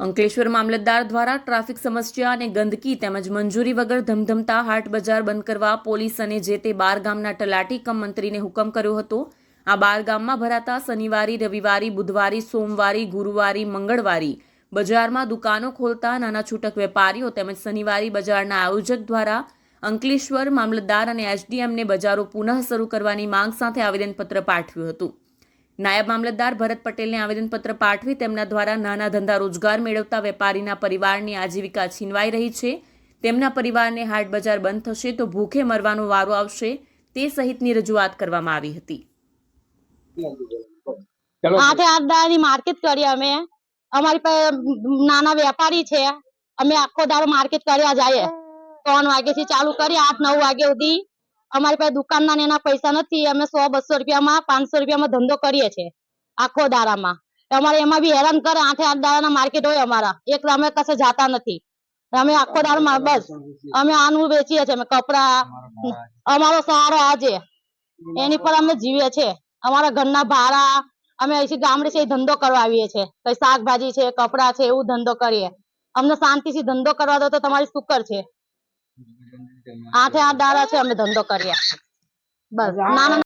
અંકલેશ્વર મામલતદાર દ્વારા ટ્રાફિક સમસ્યા અને ગંદકી તેમજ મંજૂરી વગર ધમધમતા હાટ બજાર બંધ કરવા પોલીસ અને જે તે બાર ગામના તલાટી કમ મંત્રીને હુકમ કર્યો હતો. આ બાર ગામમાં ભરાતા શનિવારી, રવિવારી, બુધવારી, સોમવારી, ગુરુવારી, મંગળવારી બજારમાં દુકાનો ખોલતા નાના છૂટક વેપારીઓ તેમજ શનિવારી બજારના આયોજક દ્વારા અંકલેશ્વર મામલતદાર અને એસડીએમને બજારો પુનઃ શરૂ કરવાની માંગ સાથે આવેદનપત્ર પાઠવ્યું હતું. નાયબ મામલતદાર ભરત પટેલને આવેદનપત્ર પાઠવી તેમના દ્વારા નાના ધંધા રોજગાર મેળવતા વેપારીના પરિવારની આજીવિકા છીનવાઈ રહી છે. તેમના પરિવારને હાટ બજાર બંધ થશે તો ભૂખે મરવાનો વારો આવશે તે સહિતની રજૂઆત કરવામાં આવી હતી. ચલો. આઠે આઠ દાડાની માર્કેટ કરી અમે. અમારી પાસે નાના વેપારી છે. અમે આખો દાડો માર્કેટ કરવા જઈએ ત્રણ વાગ્યાથી ચાલુ કરી આઠ નવ વાગ્યા સુધી અમારી પાસે દુકાનના એના પૈસા નથી, અમે સો, બસો રૂપિયામાં, પાંચસો રૂપિયામાં ધંધો કરીએ છીએ, આખો દાડામાં. અમારે એમાં બી હેરાન કરે, આઠે આઠ દાડાના માર્કેટ હોય અમારા એક અમે કશે જાતા નથી. અમે આખો દાડામાં, બસ, અમે આનું વેચીએ છીએ, અમે કપડા, અમારો સહારો આજે, એની પર અમે જીવીએ છીએ. અમારા ઘરના ભાડા, અમે અહીંથી ગામડે છે ધંધો કરવા આવીએ છીએ. કઈ શાકભાજી છે, કપડા છે, એવું ધંધો કરીએ. અમને શાંતિથી ધંધો કરવા દો તો તમારી શુકર છે. આઠે આઠ દાડા છે અમે ધંધો કર્યા. બસ. નાના